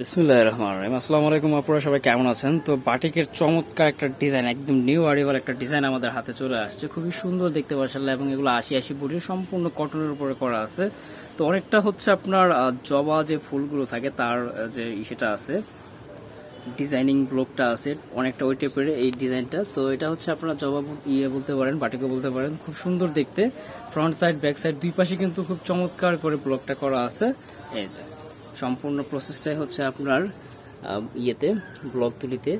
বিসমুল্লাহ রহমান রহিম। আসসালামু আলাইকুম আপনারা সবাই কেমন আছেন? তো বাটিকের চমৎকার একটা ডিজাইন, একদম নিউ আরিভার একটা ডিজাইন আমাদের হাতে চলে আসছে। খুবই সুন্দর দেখতে মাসাল্লাহ এবং এগুলো আশি আশি বুটির সম্পূর্ণ কটনের উপরে করা আছে। তো অনেকটা হচ্ছে আপনার জবা যে ফুলগুলো থাকে, তার যে সেটা আছে ডিজাইনিং ব্লকটা আছে, অনেকটা ওই টাইপের এই ডিজাইনটা। তো এটা হচ্ছে আপনারা জবা ইয়ে বলতে পারেন, বাটিকও বলতে পারেন, খুব সুন্দর দেখতে। ফ্রন্ট সাইড ব্যাক সাইড দুই পাশে কিন্তু খুব চমৎকার করে ব্লকটা করা আছে। এই যে। সম্পূর্ণ প্রসেসটাই হচ্ছে আপনার ইয়েতে ব্লক তুলিতে।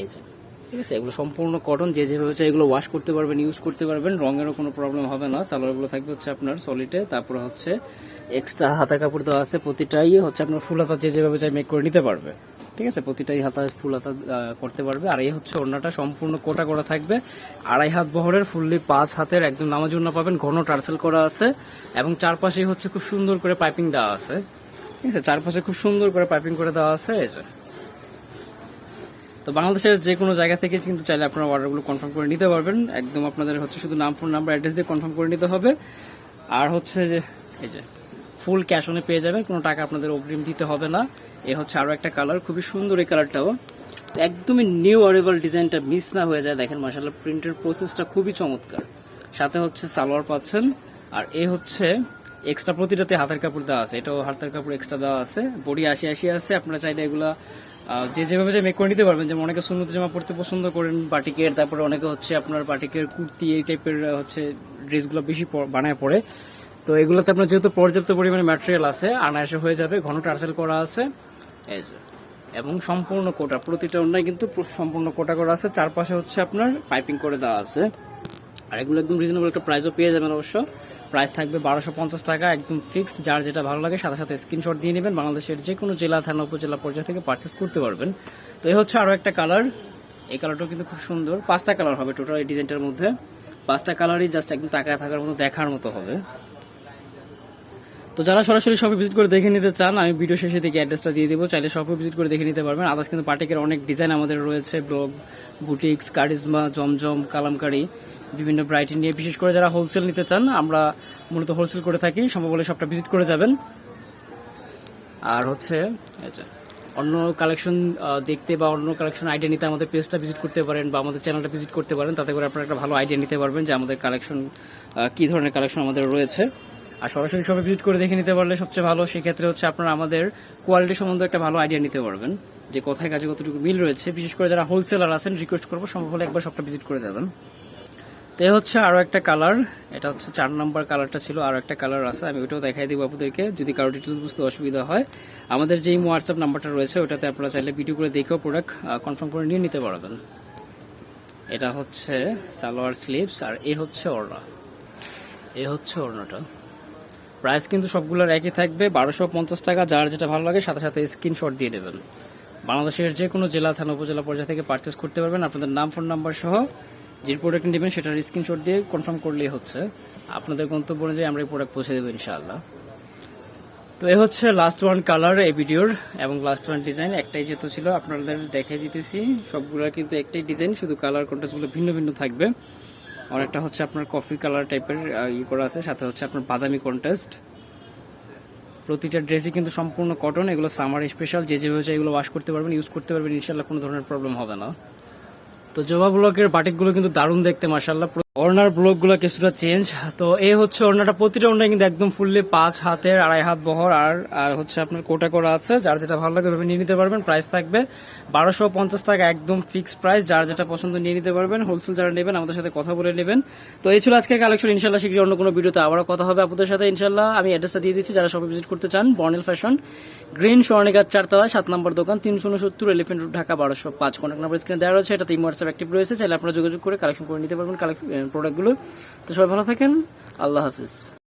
এই যে, ঠিক আছে? এগুলো সম্পূর্ণ কটন যে যেভাবে চাই এগুলো ওয়াশ করতে পারবেন ইউজ করতে পারবেন, রঙেরও কোনো প্রবলেম হবে না। সালোয়ারগুলো থাকবে হচ্ছে আপনার সলিডে তারপরে হচ্ছে এক্সট্রা হাতা কাপড় দেওয়া আছে, প্রতিটাই হচ্ছে আপনার ফুল হাতা যে যেভাবে চাই মেক করে নিতে পারবে। ঠিক আছে? প্রতিটাই হাতা ফুল হাতা করতে পারবে। আর এই হচ্ছে ওড়নাটা, সম্পূর্ণ কোটা করা থাকবে। আড়াই হাত বহরের ফুললি পাঁচ হাতের, একদম নামাজ পাবেন। ঘন টার্সেল করা আছে। এবং চারপাশে হচ্ছে খুব সুন্দর করে পাইপিং দেওয়া আছে। ঠিক আছে, চারপাশে খুব সুন্দর করে পাইপিং করে দেওয়া আছে তো বাংলাদেশের যে কোনো জায়গা থেকে কিন্তু চাইলে আপনারা অর্ডারগুলো কনফার্ম করে নিতে পারবেন। একদম আপনাদের হচ্ছে শুধু নাম ফোন নাম্বার অ্যাড্রেস দিয়ে কনফার্ম করে নিতে হবে। আর হচ্ছে যে, এই যে ফুল ক্যাশ অনে পেয়ে যাবেন, কোনো টাকা আপনাদের অগ্রিম দিতে হবে না। এ হচ্ছে আরও একটা কালার খুবই সুন্দর এই কালারটাও একদমই নিউ অরেবল ডিজাইনটা মিস না হয়ে যায়। দেখেন মাসাল্লাহ প্রিন্টের প্রসেসটা খুবই চমৎকার। সাথে হচ্ছে সালোয়ার পাচ্ছেন। আর এ হচ্ছে এক্সট্রা প্রতিটাতে হাতের কাপড় দেওয়া আছে। এটাও হাতের কাপড় এক্সট্রা দেওয়া আছে। বডি আশি আশি আছে। আপনারা চাইলে এগুলা যে যেভাবে যে মেক করে নিতে পারবেন। যেমন অনেকে সুন্নত জামা পড়তে পছন্দ করেন বাটিকের, তারপরে অনেকে হচ্ছে আপনার বাটিকের কুর্তি এই টাইপের হচ্ছে ড্রেসগুলো বেশি বানায় পড়ে। তো এগুলোতে আপনার যেহেতু পর্যাপ্ত পরিমাণে ম্যাটেরিয়াল আছে, আনায়াসে হয়ে যাবে। ঘন টার্সেল করা আছে। এই যে, এবং সম্পূর্ণ কোটা, প্রতিটা অন্যায় কিন্তু সম্পূর্ণ কোটা করা আছে। চারপাশে হচ্ছে আপনার পাইপিং করে দেওয়া আছে। আর এগুলো একদম রিজনেবল একটা প্রাইসও পেয়ে যাবেন অবশ্য। প্রাইস থাকবে বারোশো পঞ্চাশ টাকা, একদম ফিক্সড যার যেটা ভালো লাগে সাথে সাথে স্ক্রিনশট দিয়ে নেবেন। বাংলাদেশের যে কোনো জেলা, থানা, উপজেলা পর্যায়ে থেকে পারচেস করতে পারবেন। তো এই হচ্ছে আরও একটা কালার এই কালারটাও কিন্তু খুব সুন্দর। পাঁচটা কালার হবে টোটাল এই ডিজাইনটার মধ্যে। পাঁচটা কালারই জাস্ট একদম তাকায় থাকার মতো দেখার মতো হবে। তো যারা সরাসরি শপে ভিজিট করে দেখে নিতে চান, আমি ভিডিও শেষে থেকে অ্যাড্রেসটা দিয়ে দেবো। চাইলে শপে ভিজিট করে দেখে নিতে পারবেন। আদার্স কিন্তু পার্টিকের অনেক ডিজাইন আমাদের রয়েছে ব্লগ বুটিক্স কারিজমা জমজম, কালামকারি। বিভিন্ন ব্রাইটি নিয়ে, বিশেষ করে যারা হোলসেল নিতে চান, আমরা মূলত হোলসেল করে থাকি। সম্ভব হলে সবটা ভিজিট করে যাবেন। আর হচ্ছে অন্য কালেকশন দেখতে বা অন্য কালেকশন আইডিয়া নিতে আমাদের পেজটা ভিজিট করতে পারেন বা আমাদের চ্যানেলটা ভিজিট করতে পারেন। তাতে করে আপনারা একটা ভালো আইডিয়া নিতে পারবেন যে আমাদের কালেকশন কি ধরনের কালেকশন আমাদের রয়েছে। আর সরাসরি সবাই ভিজিট করে দেখে নিতে পারলে সবচেয়ে ভালো সেক্ষেত্রে হচ্ছে আপনারা আমাদের কোয়ালিটি সম্বন্ধে একটা ভালো আইডিয়া নিতে পারবেন। যে কোথায় কাজে কতটুকু মিল রয়েছে। বিশেষ করে যারা হোলসেলার আছেন রিকোয়েস্ট করব সম্ভব হলে একবার সবটা ভিজিট করে যাবেন। এই হচ্ছে আরও একটা কালার এটা হচ্ছে চার নাম্বার কালারটা ছিল, আরও একটা কালার আছে। আমি ওটাও দেখাই দিব আপনাদেরকে, যদি কারও ডিটেলস বুঝতে অসুবিধা হয়। আমাদের যেই হোয়াটসঅ্যাপ নাম্বারটা রয়েছে ওটাতে আপনারা চাইলে ভিডিও করে দেখেও প্রোডাক্ট কনফার্ম করে নিয়ে নিতে পারবেন। এটা হচ্ছে সালোয়ার স্লিভস আর এ হচ্ছে ওড়না। এ হচ্ছে ওড়নাটা। প্রাইস কিন্তু সবগুলোর একই থাকবে, বারোশো পঞ্চাশ টাকা, যার যেটা ভালো লাগে সাথে সাথে স্ক্রিনশট দিয়ে দেবেন। বাংলাদেশের যে কোনো জেলা, থানা, উপজেলা পর্যায়ে থেকে পারচেস করতে পারবেন। আপনাদের নাম ফোন নাম্বার সহ যে প্রোডাক্ট নেবেন সেটার স্ক্রিনশট দিয়ে কনফার্ম করলেই হচ্ছে। আপনাদের গন্তব্য অনুযায়ী আমরা এই প্রোডাক্ট পৌঁছে দেবো ইনশাআল্লাহ। তো এ হচ্ছে লাস্ট ওয়ান কালার এই ভিডিওর এবং লাস্ট ওয়ান ডিজাইন একটাই যেহেতু ছিল, আপনাদের দেখাই দিতেছি। সবগুলো কিন্তু একটাই ডিজাইন শুধু কালার কন্ট্রাস্টগুলো ভিন্ন ভিন্ন থাকবে। অনেকটা হচ্ছে আপনার কফি কালার টাইপের ই করা আছে, সাথে হচ্ছে আপনার বাদামি কন্ট্রাস্ট প্রতিটা ড্রেসই কিন্তু সম্পূর্ণ কটন এগুলো সামার স্পেশাল যে যেভাবে চাই এগুলো ওয়াশ করতে পারবেন ইউজ করতে পারবেন ইনশাল্লাহ কোনো ধরনের প্রবলেম হবে না। তো জবা ব্লকের বাটিকগুলো কিন্তু দারুণ দেখতে মাসাল্লাহ অর্নার ব্লকগুলো কিছুটা চেঞ্জ তো এই হচ্ছে অর্নাটা প্রতিটা অর্নায় কিন্তু একদম ফুললি পাঁচ হাতের, আড়াই হাত বহর, আর আর হচ্ছে আপনার কোটা করা আছে, যার যেটা ভালো লাগে ওভাবে নিয়ে নিতে পারবেন প্রাইস থাকবে বারোশো পঞ্চাশ টাকা একদম ফিক্সড প্রাইস যার যেটা পছন্দ নিয়ে নিতে পারবেন হোলসেল যারা নেবেন, আমাদের সাথে কথা বলে নেবেন। তো এই ছিল আজকের কালেকশন ইনশাল্লাহ শীঘ্রই অন্য কোনো ভিডিওতে আবারও কথা হবে আপনাদের সাথে ইনশাল্লাহ আমি অ্যাড্রেসটা দিয়ে দিচ্ছি, যারা সবাই ভিজিট করতে চান বর্নেল ফ্যাশন গ্রিন স্বর্ণিকার চারতলা, সাত নম্বর দোকান, তিনশো উনসত্তর এলিফেন্ট রোড ঢাকা বারোশো পাঁচ। কন্ট্যাক্ট নাম্বার স্ক্রিনে দেওয়া রয়েছে এটা তিন হোয়াটসঅ্যাপ অ্যাক্টিভ রয়েছে, চাইলে আপনারা যোগাযোগ করে কালেকশন করে নিতে পারবেন প্রোডাক্টগুলো তো সবাই ভালো থাকেন। আল্লাহ হাফিজ।